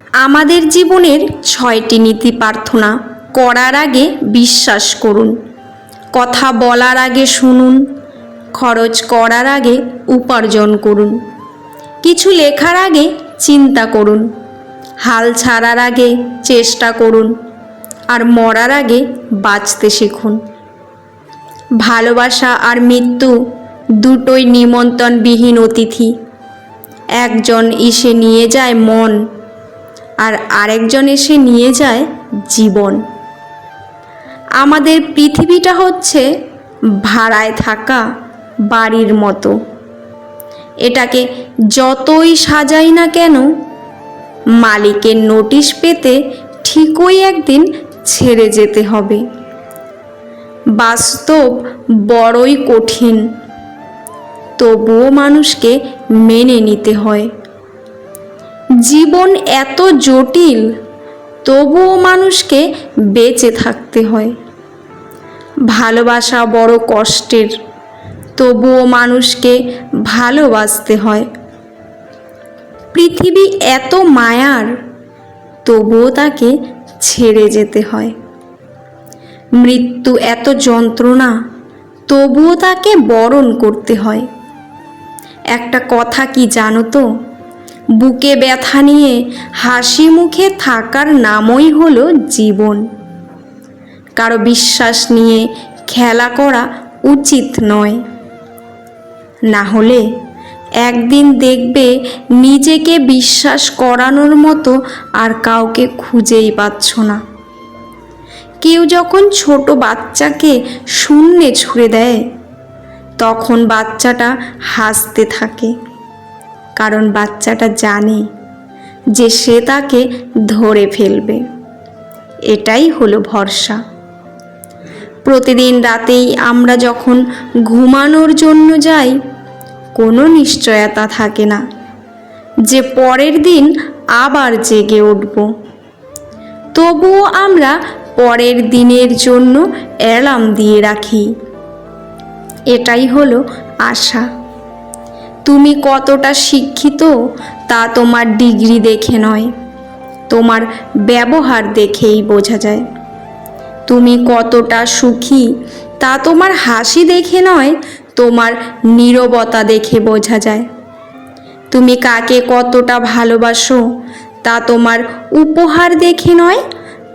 আমাদের জীবনের ছয়টি নীতি প্রার্থনা। করার আগে বিশ্বাস করুন। কথা বলার আগে শুনুন। খরচ করার আগে উপার্জন করুন। কিছু লেখার আগে চিন্তা করুন। হাল ছাড়ার আগে চেষ্টা করুন। আর মরার আগে বাঁচতে শিখুন। ভালোবাসা আর মৃত্যু দুটোই নিমন্ত্রণবিহীন অতিথি। একজন এসে নিয়ে যায় মন। আর আরেকজন এসে নিয়ে যায় জীবন। আমাদের পৃথিবীটা হচ্ছে ভাড়ায় থাকা বাড়ির মতো। এটাকে যতই সাজাই না কেন, মালিকের নোটিশ পেতে ঠিকই একদিন ছেড়ে যেতে হবে। বাস্তব বড়ই কঠিন। তবুও মানুষকে মেনে নিতে হয়। জীবন এত জটিল, তবুও মানুষকে বেঁচে থাকতে হয়। ভালোবাসা বড় কষ্টের, তবুও মানুষকে ভালোবাসতে হয়। পৃথিবী এত মায়ার, তবুও তাকে ছেড়ে যেতে হয়। মৃত্যু এত যন্ত্রণা, তবুও তাকে বরণ করতে হয়। একটা কথা কি জানো তো? বুকে ব্যথা নিয়ে হাসি মুখে থাকার নামই হলো জীবন। কারও বিশ্বাস নিয়ে খেলা করা উচিত নয়। না হলে একদিন দেখবে নিজেকে বিশ্বাস করানোর মতো আর কাউকে খুঁজেই পাচ্ছ না। কেউ যখন ছোট বাচ্চাকে শূন্যে ছুঁড়ে দেয়, তখন বাচ্চাটা হাসতে থাকে। কারণ বাচ্চাটা জানে যে সে তাকে ধরে ফেলবে। এটাই হলো ভরসা। প্রতিদিন রাতেই আমরা যখন ঘুমানোর জন্য যাই, কোনো নিশ্চয়তা থাকে না যে পরের দিন আবার জেগে উঠব। তবুও আমরা পরের দিনের জন্য অ্যালার্ম দিয়ে রাখি। এটাই হলো আশা। তুমি কতটা শিক্ষিত তা তোমার ডিগ্রি দেখে নয়। তোমার ব্যবহার দেখেই বোঝা যায়। তুমি কতটা সুখী তা তোমার হাসি দেখে নয়, তোমার নীরবতা দেখে বোঝা যায়। তুমি কাকে কতটা ভালোবাসো তা তোমার উপহার দেখে নয়,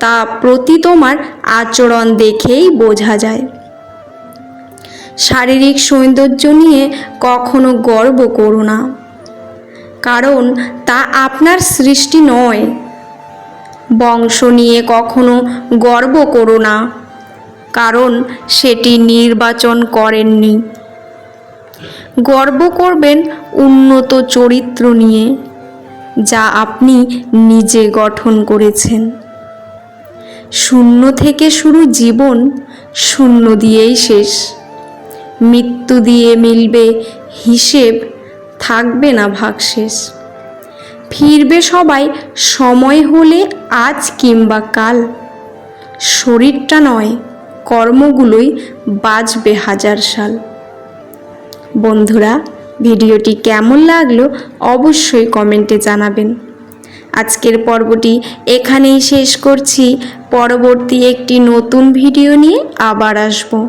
তা প্রতি তোমার আচরণ দেখেই বোঝা যায়। শারীরিক সৌন্দর্য নিয়ে কখনো গর্ব করো না। কারণ তা আপনার সৃষ্টি নয়। বংশ নিয়ে কখনো গর্ব করো না। কারণ সেটি নির্বাচন করেননি। গর্ব করবেন উন্নত চরিত্র নিয়ে, যা আপনি নিজে গঠন করেছেন। শূন্য থেকে শুরু জীবন শূন্য দিয়েই শেষ। মৃত্যু দিয়ে মিলবে হিসেব থাকবে না ভাগশেষ। ফিরবে সবাই সময় হলে আজ কিংবা কাল। শরীরটা নয়, কর্মগুলোই বাঁচবে হাজার সাল। বন্ধুরা, ভিডিওটি কেমন লাগল অবশ্যই কমেন্টে জানাবেন। আজকের পর্বটি এখানেই শেষ করছি। পরবর্তী একটি নতুন ভিডিও নিয়ে আবার আসব।